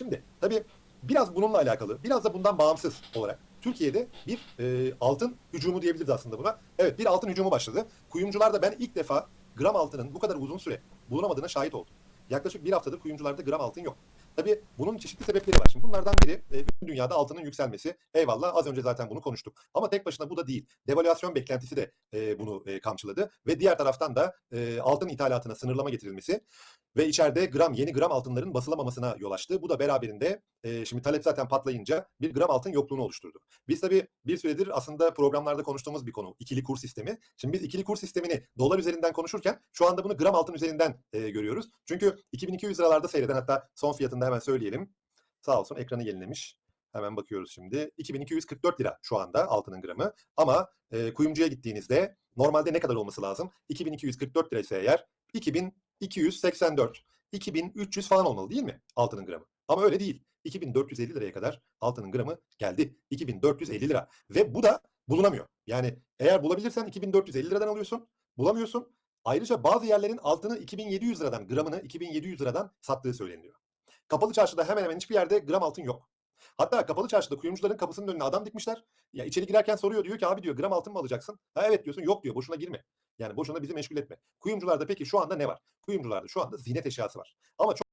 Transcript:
Şimdi tabii biraz bununla alakalı, biraz da bundan bağımsız olarak Türkiye'de bir e, altın hücumu diyebiliriz aslında buna. Evet bir altın hücumu başladı. Kuyumcularda ben ilk defa gram altının bu kadar uzun süre bulunamadığına şahit oldum. Yaklaşık bir haftadır kuyumcularda gram altın yok. Tabii bunun çeşitli sebepleri var. Şimdi bunlardan biri e, bütün dünyada altının yükselmesi. Eyvallah az önce zaten bunu konuştuk. Ama tek başına bu da değil. Devalüasyon beklentisi de e, bunu e, kamçıladı. Ve diğer taraftan da e, altın ithalatına sınırlama getirilmesi ve içeride gram yeni gram altınların basılamamasına yol açtı. Bu da beraberinde e, şimdi talep zaten patlayınca bir gram altın yokluğunu oluşturdu. Biz tabii bir süredir aslında programlarda konuştuğumuz bir konu ikili kur sistemi. Şimdi biz ikili kur sistemini dolar üzerinden konuşurken şu anda bunu gram altın üzerinden e, görüyoruz. Çünkü 2200 liralarda seyreden hatta son fiyatını da hemen söyleyelim. Sağ olsun ekranı yenilemiş. Hemen bakıyoruz şimdi. 2244 lira şu anda altının gramı. Ama e, kuyumcuya gittiğinizde normalde ne kadar olması lazım? 2244 lira ise eğer 2284, 2300 falan olmalı değil mi altının gramı? Ama öyle değil. 2450 liraya kadar altının gramı geldi. 2450 lira. Ve bu da bulunamıyor. Yani eğer bulabilirsen 2450 liradan alıyorsun. Bulamıyorsun. Ayrıca bazı yerlerin altını 2700 liradan, gramını 2700 liradan sattığı söyleniyor. Kapalı çarşıda hemen hemen hiçbir yerde gram altın yok. Hatta kapalı çarşıda kuyumcuların kapısının önüne adam dikmişler. Ya içeri girerken soruyor diyor ki abi diyor gram altın mı alacaksın? Ha evet diyorsun yok diyor boşuna girme. Yani boşuna bizi meşgul etme. Kuyumcularda peki şu anda ne var? Kuyumcularda şu anda ziynet eşyası var. Ama çok